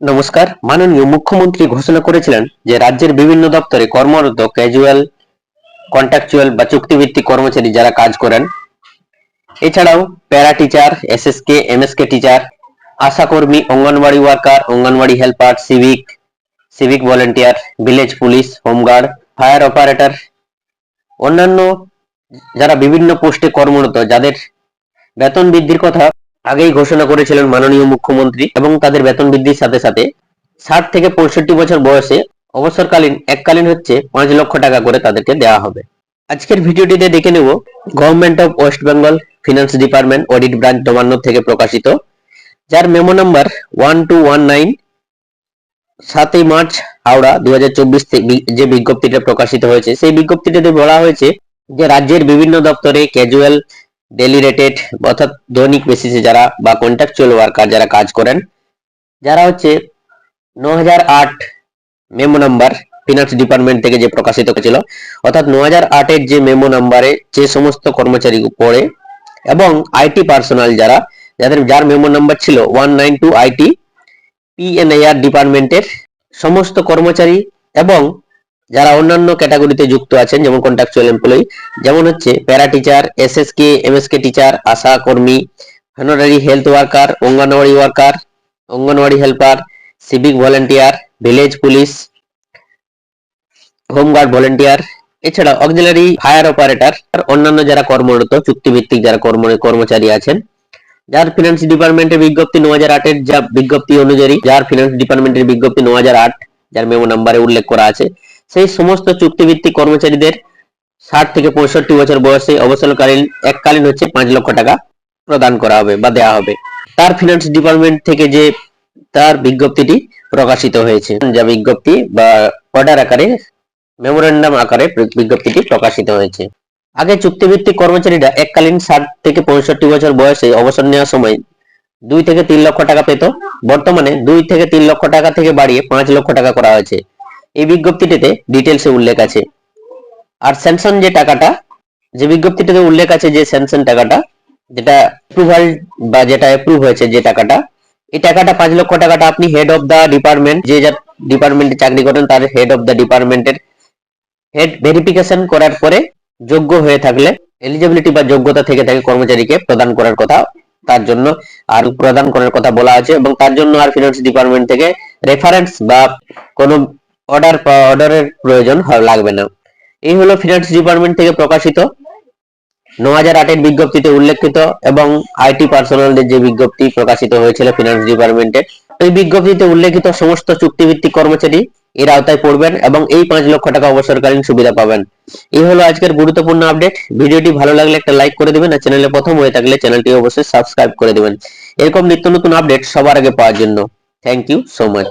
নমস্কার। মাননীয় মুখ্যমন্ত্রী ঘোষণা করেছিলেন যে রাজ্যের বিভিন্ন দপ্তরে কর্মরত ক্যাজুয়াল কন্ট্রাকচুয়াল বা চুক্তিভিত্তিক কর্মচারী যারা কাজ করেন, এছাড়াও para teacher S S SSK, MSK teacher, আশাকর্মী, anganwadi worker, anganwadi helper, civic civic volunteer, village police, home guard, fire operator, অন্যান্য যারা বিভিন্ন পোস্টে কর্মরত, যাদের বেতন বৃদ্ধির কথা আগেই ঘোষণা করেছিলেন মাননীয় মুখ্যমন্ত্রী এবং তাদের বেতন বৃদ্ধির সাথে সাথে ষাট থেকে পঁয়ষট্টি বছর বয়সে অবসরকালীন এককালীন হচ্ছে পাঁচ লক্ষ টাকা করে তাদেরকে দেওয়া হবে। আজকের ভিডিওটিতে দেখে নেব government of West Bengal finance department audit branch Nabanna থেকে প্রকাশিত, যার memo number one two one nine সাতই মার্চ হাওড়া দু যে বিজ্ঞপ্তিটা প্রকাশিত হয়েছে, সেই বিজ্ঞপ্তিটাতে বলা হয়েছে যে রাজ্যের বিভিন্ন দপ্তরে ক্যাজুয়াল ডেলি রেটেড অর্থাৎ দৈনিক বেসিসে যারা বা কন্ট্রাকচুয়াল ওয়ার্কার যারা কাজ করেন, যারা হচ্ছে ন মেমো নাম্বার ফিনান্স ডিপার্টমেন্ট থেকে যে প্রকাশিত হয়েছিল, অর্থাৎ ন হাজার আটের যে মেমো নাম্বারে যে সমস্ত কর্মচারী পড়ে এবং আইটি পার্সোনাল যারা, যাদের যার মেমো নাম্বার ছিল one nine two IT PNIR ডিপার্টমেন্টের সমস্ত কর্মচারী এবং যারা অন্যান্য ক্যাটাগরিতে যুক্ত আছেন, যেমন কন্ট্রাকচুয়াল এমপ্লয়ি যেমন হচ্ছে para teacher S S SSK MSK teacher আশা কর্মী honorary health worker anganwadi worker anganwadi helper civic volunteer village police home guard volunteer এছাড়া অক্সিলারি ফায়ার অপারেটর আর অন্যান্য যারা কর্মরত, চুক্তিভিত্তিক যারা কর্ম কর্মচারী আছেন, যার ফিনান্স ডিপার্টমেন্টের বিজ্ঞপ্তি ন হাজার আটের যা বিজ্ঞপ্তি অনুযায়ী, যার ফিনান্স ডিপার্টমেন্টের বিজ্ঞপ্তি ন হাজার আট, যার মেমো নাম্বারে উল্লেখ করা আছে সেই সমস্ত চুক্তিভিত্তিক কর্মচারীদের ষাট থেকে পঁয়ষট্টি বছর বয়সে অবসরকালীন এককালীন হচ্ছে পাঁচ লক্ষ টাকা প্রদান করা হবে বা দেওয়া হবে। তার ফিনান্স ডিপার্টমেন্ট থেকে যে তার বিজ্ঞপ্তিটি প্রকাশিত হয়েছে। যা বিজ্ঞপ্তি বা অর্ডার আকারে মেমোরেন্ডাম আকারে বিজ্ঞপ্তিটি প্রকাশিত হয়েছে। আগে চুক্তিভিত্তিক কর্মচারীরা এককালীন ষাট থেকে পঁয়ষট্টি বছর বয়সে অবসর নেওয়ার সময় দুই থেকে তিন লক্ষ টাকা পেত। বর্তমানে দুই থেকে তিন লক্ষ টাকা থেকে বাড়িয়ে পাঁচ লক্ষ টাকা করা হয়েছে। এই বিজ্ঞপ্তিটিতে ডিটেলসে উল্লেখ আছে। আর স্যাংশন যে টাকাটা, যে বিজ্ঞপ্তিটিতে উল্লেখ আছে যে স্যাংশন টাকাটা, যেটা অ্যাপ্রুভাল বা যেটা অ্যাপ্রুভ হয়েছে যে টাকাটা, এই টাকাটা পাঁচ লক্ষ টাকাটা আপনি হেড অফ দা ডিপার্টমেন্ট যে যা ডিপার্টমেন্টে চাকরি করেন, তার হেড অফ দা ডিপার্টমেন্টের হেড ভেরিফিকেশন করার পরে যোগ্য হয়ে থাকলে এলিজিবিলিটি বা যোগ্যতা থেকে থাকে কর্মচারীকে প্রদান করার কথা, তার জন্য আর প্রদান করার কথা বলা আছে এবং তার জন্য আর ফিনান্স ডিপার্টমেন্ট থেকে রেফারেন্স বা কোনো অর্ডার অর্ডারের প্রয়োজন লাগবে না। এই হলো ফিনান্স ডিপার্টমেন্ট থেকে প্রকাশিত। ন হাজার আটের বিজ্ঞপ্তিতে উল্লেখিত এবং আইটি পার্সোনালদের যে বিজ্ঞপ্তি প্রকাশিত হয়েছিল ফিনান্স ডিপার্টমেন্টের এই বিজ্ঞপ্তিতে উল্লেখিত সমস্ত চুক্তিভিত্তিক কর্মচারী এর আওতায় পড়বেন এবং এই পাঁচ লক্ষ টাকা অবসরকালীন সুবিধা পাবেন। এই হলো আজকের গুরুত্বপূর্ণ আপডেট ভিডিওটি ভালো লাগলে একটা লাইক করে দেবেন আর চ্যানেলে প্রথম হয়ে থাকলে চ্যানেলটি অবশ্যই সাবস্ক্রাইব করে দিবেন। এরকম নিত্য নতুন আপডেট সবার আগে পাওয়ার জন্য। Thank you so much